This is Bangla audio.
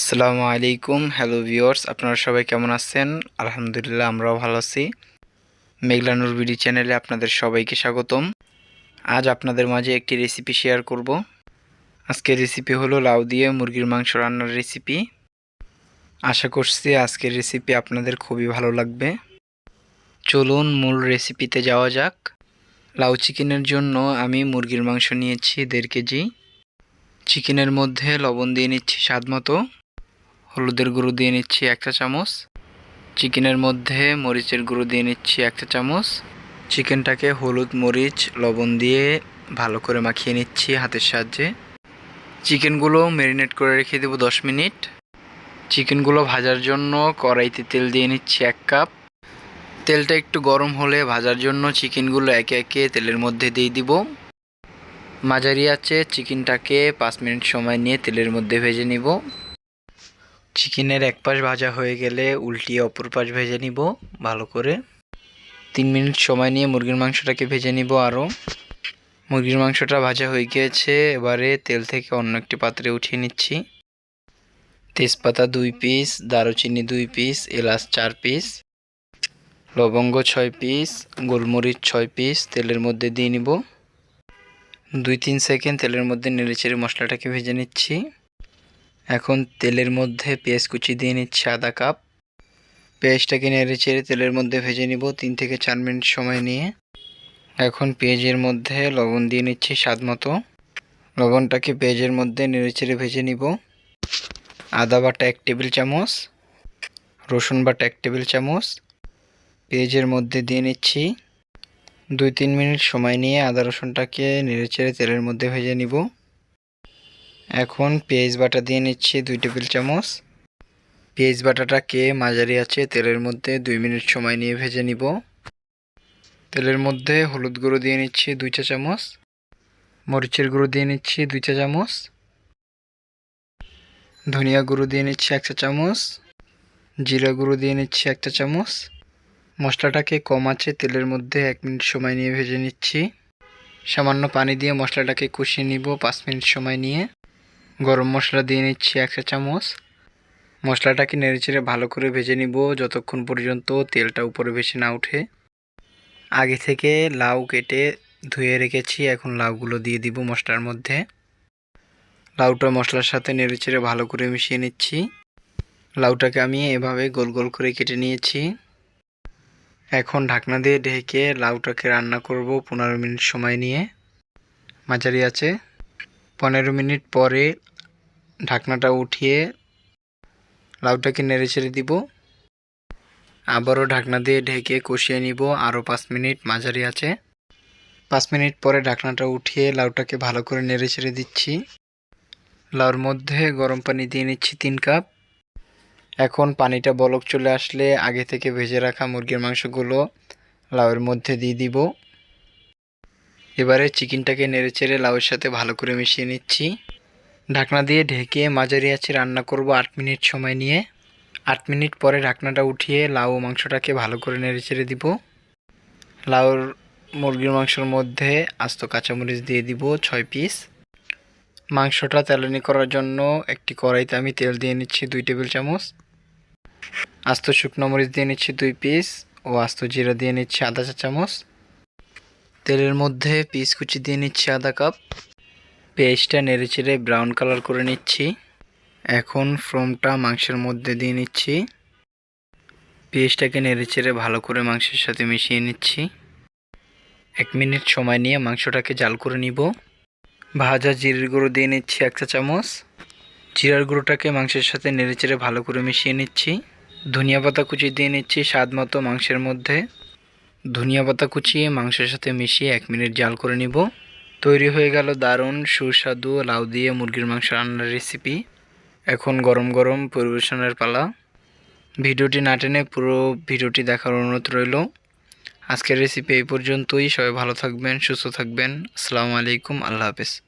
আসসালামু আলাইকুম, হ্যালো ভিউয়ার্স, আপনারা সবাই কেমন আছেন? আলহামদুলিল্লাহ, আমরাও ভালো আছি। মেঘলানুর বিডি চ্যানেলে আপনাদের সবাইকে স্বাগতম। আজ আপনাদের মাঝে একটি রেসিপি শেয়ার করব। আজকের রেসিপি হলো লাউ দিয়ে মুরগির মাংস রান্নার রেসিপি আশা করছি আজকের রেসিপি আপনাদের খুবই ভালো লাগবে। চলুন মূল রেসিপিতে যাওয়া যাক। লাউ চিকেনের জন্য আমি মুরগির মাংস নিয়েছি দেড় কেজি। চিকেনের মধ্যে লবণ দিয়ে নিচ্ছি স্বাদ মতো। হলুদের গুঁড়ো দিয়ে নিচ্ছি এক চা চামচ। চিকেনের মধ্যে মরিচের গুঁড়ো দিয়ে নিচ্ছি এক চা চামচ। চিকেনটাকে হলুদ, মরিচ, লবণ দিয়ে ভালো করে মাখিয়ে নিচ্ছি হাতের সাহায্যে। চিকেনগুলো ম্যারিনেট করে রেখে দেবো দশ মিনিট। চিকেনগুলো ভাজার জন্য কড়াইতে তেল দিয়ে নিচ্ছি এক কাপ। তেলটা একটু গরম হলে ভাজার জন্য চিকেনগুলো একে একে তেলের মধ্যে দিয়ে দিব। মাঝারি আছে চিকেনটাকে পাঁচ মিনিট সময় নিয়ে তেলের মধ্যে ভেজে নিব। চিকেনের এক পাশ ভাজা হয়ে গেলে উল্টিয়ে অপর পাশ ভেজে নিব, ভালো করে। তিন মিনিট সময় নিয়ে মুরগির মাংসটাকে ভেজে নিব আরও। মুরগির মাংসটা ভাজা হয়ে গিয়েছে, এবারে তেল থেকে অন্য একটি পাত্রে উঠিয়ে নিচ্ছি। তেজপাতা দুই পিস, দারুচিনি দুই পিস, এলাচ চার পিস, লবঙ্গ ছয় পিস, গোলমরিচ ছয় পিস, তেলের মধ্যে দিয়ে নিব। দুই তিন সেকেন্ড তেলের মধ্যে নেড়েচেড়ে মশলাটাকে ভেজে নিচ্ছি। এখন তেলের মধ্যে পেঁয়াজ কুচি দিয়ে নিচ্ছি আধা কাপ। পেঁয়াজটাকে নেড়ে চেড়ে তেলের মধ্যে ভেজে নিব তিন থেকে চার মিনিট সময় নিয়ে। এখন পেঁয়াজের মধ্যে লবণ দিয়ে নিচ্ছি স্বাদ মতো। লবণটাকে পেঁয়াজের মধ্যে নেড়ে চেড়ে ভেজে নিব। আদা বাটা এক টেবিল চামচ, রসুন বাটা এক টেবিল চামচ। পেঁয়াজের মধ্যে দিয়ে নিচ্ছি দুই তিন মিনিট সময় নিয়ে আদা রসুনটাকে নেড়ে চেড়ে তেলের মধ্যে ভেজে নিব। এখন পেঁয়াজ বাটা দিয়ে নিচ্ছি দুই টেবিল চামচ। পেঁয়াজ বাটাটাকে মাঝারি আছে তেলের মধ্যে দুই মিনিট সময় নিয়ে ভেজে নিব। তেলের মধ্যে হলুদ গুঁড়ো দিয়ে নিচ্ছি দুই চা চামচ। মরিচের গুঁড়ো দিয়ে নিচ্ছি দুই চা চামচ। ধনিয়া গুঁড়ো দিয়ে নিচ্ছি এক চা চামচ। জিরা গুঁড়ো দিয়ে নিচ্ছি এক চা চামচ। মশলাটাকে কম আছে তেলের মধ্যে এক মিনিট সময় নিয়ে ভেজে নিচ্ছি। সামান্য পানি দিয়ে মশলাটাকে কষিয়ে নিব পাঁচ মিনিট সময় নিয়ে। গরম মশলা দিয়ে নিচ্ছি এক চা চামচ। মশলাটাকে নেড়েচেড়ে ভালো করে ভেজে নিব যতক্ষণ পর্যন্ত তেলটা উপরে ভেসে না উঠে আগে থেকে লাউ কেটে ধুয়ে রেখেছি, এখন লাউগুলো দিয়ে দিব মশলার মধ্যে। লাউটা মশলার সাথে নেড়েচেড়ে ভালো করে মিশিয়ে নিচ্ছি। লাউটাকে আমি এভাবে গোল গোল করে কেটে নিয়েছি। এখন ঢাকনা দিয়ে ঢেকে লাউটাকে রান্না করব পনেরো মিনিট সময় নিয়ে। মাঝারি আছে। পনেরো মিনিট পরে ঢাকনাটা উঠিয়ে লাউটাকে নেড়ে ছেড়ে দিব। আবারও ঢাকনা দিয়ে ঢেকে কষিয়ে নিব। আরও পাঁচ মিনিট মাঝারি আছে। পাঁচ মিনিট পরে ঢাকনাটা উঠিয়ে লাউটাকে ভালো করে নেড়ে ছেড়ে দিচ্ছি। লাউর মধ্যে গরম পানি দিয়ে নিচ্ছি তিন কাপ। এখন পানিটা বলক চলে আসলে আগে থেকে ভেজে রাখা মুরগির মাংসগুলো লাউয়ের মধ্যে দিয়ে দিব। এবারে চিকেনটাকে নেড়ে চেড়ে লাউয়ের সাথে ভালো করে মিশিয়ে নিচ্ছি। ঢাকনা দিয়ে ঢেকে মাঝারি আছে রান্না করব আট মিনিট সময় নিয়ে। আট মিনিট পরে ঢাকনাটা উঠিয়ে লাউ মাংসটাকে ভালো করে নেড়ে চেড়ে দিব। লাউর মুরগির মাংসর মধ্যে আস্ত কাঁচামরিচ দিয়ে দিব ছয় পিস। মাংসটা তেলানি করার জন্য একটি কড়াইতে আমি তেল দিয়ে নিচ্ছি দুই টেবিল চামচ। আস্ত শুকনো মরিচ দিয়ে নিচ্ছি দুই পিস ও আস্ত জিরা দিয়ে নিচ্ছি আধা চা চামচ। তেলের মধ্যে পিস কুচি দিয়ে নিচ্ছি আধা কাপ। পেঁয়াজটা নেড়ে চেড়ে ব্রাউন কালার করে নিচ্ছি। এখন ফ্রমটা মাংসের মধ্যে দিয়ে নিচ্ছি। পেঁয়াজটাকে নেড়ে চেড়ে ভালো করে মাংসের সাথে মিশিয়ে নিচ্ছি। এক মিনিট সময় নিয়ে মাংসটাকে জাল করে নিব। ভাজা জিরের গুঁড়ো দিয়ে নিচ্ছি এক চা চামচ। জিরার গুঁড়োটাকে মাংসের সাথে নেড়ে চেড়ে ভালো করে মিশিয়ে নিচ্ছি। ধনিয়া পাতা কুচি দিয়ে নিচ্ছি স্বাদ মতো মাংসের মধ্যে। ধনিয়া পাতা কুচিয়ে মাংসের সাথে মিশিয়ে এক মিনিট জাল করে নিব। তৈরি হয়ে গেল দারুণ সুস্বাদু লাউ দিয়ে মুরগির মাংস রান্নার রেসিপি এখন গরম গরম পরিবেশনের পালা। ভিডিওটি না টেনে পুরো ভিডিওটি দেখার অনুরোধ রইল। আজকের রেসিপি এই পর্যন্তই। সবাই ভালো থাকবেন, সুস্থ থাকবেন। আসসালামু আলাইকুম। আল্লাহ হাফেজ।